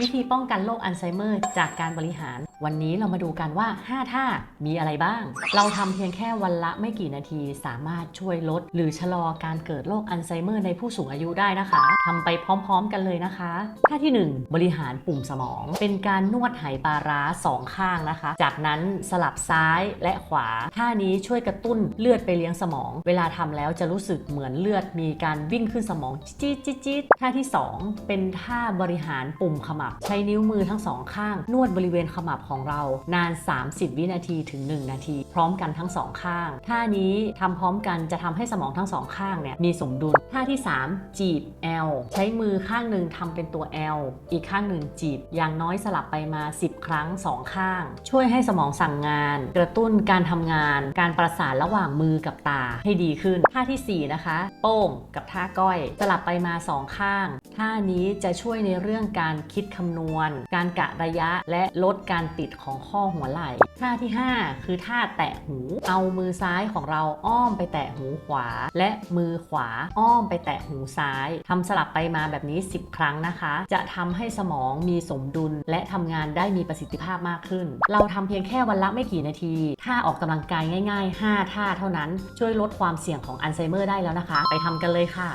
วิธีป้องกันโรคอัลไซเมอร์ จากการบริหาร วันนี้เรามาดูกันว่า 5 ท่ามีอะไรบ้าง เราทำเพียงแค่วันละไม่กี่นาทีสามารถช่วยลด หรือชะลอการเกิดโรคอัลไซเมอร์ในผู้สูงอายุได้นะคะทำไปพร้อมๆกันเลยนะคะท่าที่ 1 บริหารปุ่มสมอง เป็นการนวดไหปลาร้าสองข้างนะคะ จากนั้นสลับซ้ายและขวาท่านี้ช่วยกระตุ้นเลือดไปเลี้ยงสมอง เวลาทำแล้วจะรู้สึกเหมือนเลือดมีการวิ่งขึ้นสมองจี๊ดจี๊ดจี๊ดท่าที่ 2 เป็นท่าบริหารปุ่มขมับใช้นิ้วมือทั้งสองข้าง นวดบริเวณขมับของเรา นาน 30 วินาทีถึง 1 นาที พร้อมกันทั้งสองข้าง ท่านี้ทำพร้อมกันจะทำให้สมองทั้งสองข้างเนี่ยมีสมดุล ท่าที่ 3 จีบ L ใช้มือข้างหนึ่งทำเป็นตัว L อีกข้างหนึ่งจีบ อย่างน้อยสลับไปมา 10 ครั้ง 2 ข้าง ช่วยให้สมองสั่งงาน กระตุ้นการทำงาน การประสานระหว่างมือกับตาให้ดีขึ้น ท่าทีสี่4 นะคะ โป้งกับท่าก้อย สลับไปมาสองข้าง ท่านี้จะช่วยในเรื่องการคิดคำนวณ การกะระยะและลดการติดของข้อหัวไหล่ท่าที่ 5 คือท่าแตะหู เอามือซ้ายของเราอ้อมไปแตะหูขวา และมือขวาอ้อมไปแตะหูซ้ายทำสลับไปมาแบบนี้ 10 ครั้งนะคะ จะทำให้สมองมีสมดุล และทำงานได้มีประสิทธิภาพมากขึ้น เราทำเพียงแค่วันละไม่กี่นาทีท่าออกกำลังกายง่าย ๆ 5 ท่าเท่านั้น ช่วยลดความเสี่ยงของอัลไซเมอร์ได้แล้วนะคะ ไปทำกันเลยค่ะ